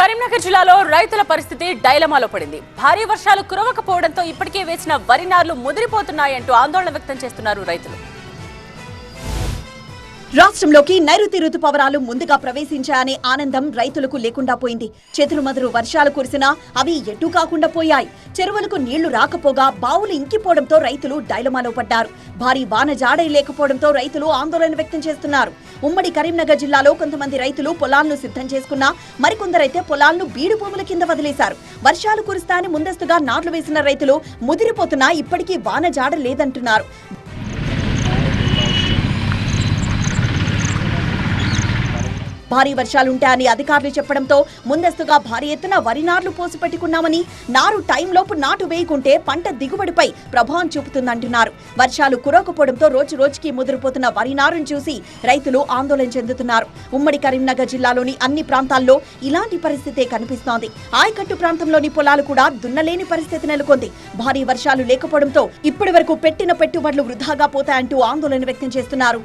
కరీంనగర్ జిల్లాలో రైతుల పరిస్థితి డైలమాలో పడింది. భారీ వర్షాలు కురవకపోవడంతో ఇప్పటికే వేసిన వరి నార్లు ముదిరిపోతున్నాయంటూ ఆందోళన వ్యక్తం చేస్తున్నారు రైతులు. రాష్ట్రంలోకి నైరుతి రుతుపవనాలు ముందుగా ప్రవేశించాయనే ఆనందం రైతులకు లేకుండా పోయింది. చెదురుమదురు వర్షాలు కురిసినా అవి ఎటు కాకుండా పోయాయి. చెరువులకు నీళ్ళు రాకపోగా బావులు ఇంకిపోవడంతో రైతులు డైలమాలో పడ్డారు. భారీ వాన జాడే లేకపోవడంతో రైతులు ఆందోళన వ్యక్తం చేస్తున్నారు. ఉమ్మడి కరీంనగర్ జిల్లాలో కొంతమంది రైతులు పొలాలను సిద్ధం చేసుకున్నా మరికొందరైతే పొలాలను బీడు భూముల కింద వదిలేశారు. వర్షాలు కురుస్తాయని ముందస్తుగా నాట్లు వేసిన రైతులు ముదిరిపోతున్నా ఇప్పటికీ వాన జాడ లేదంటున్నారు. భారీ వర్షాలుంటాయని అధికారులు చెప్పడంతో ముందస్తుగా భారీ ఎత్తున వరి నార్లు పోసి పెట్టుకున్నామని నారు టైంలోపు నాటు వేయకుంటే పంట దిగుబడిపై ప్రభావం చూపుతుందంటున్నారు. వర్షాలు కురవకపోవడంతో రోజు రోజుకి ముదిరిపోతున్న వరి నారును చూసి రైతులు ఆందోళన చెందుతున్నారు. ఉమ్మడి కరీంనగర్ జిల్లాలోని అన్ని ప్రాంతాల్లో ఇలాంటి పరిస్థితే కనిపిస్తోంది. ఆయకట్టు ప్రాంతంలోని పొలాలు కూడా దున్నలేని పరిస్థితి నెలకొంది. భారీ వర్షాలు లేకపోవడంతో ఇప్పటి వరకు పెట్టిన పెట్టుబడులు వృధాగా పోతాయంటూ ఆందోళన వ్యక్తం చేస్తున్నారు.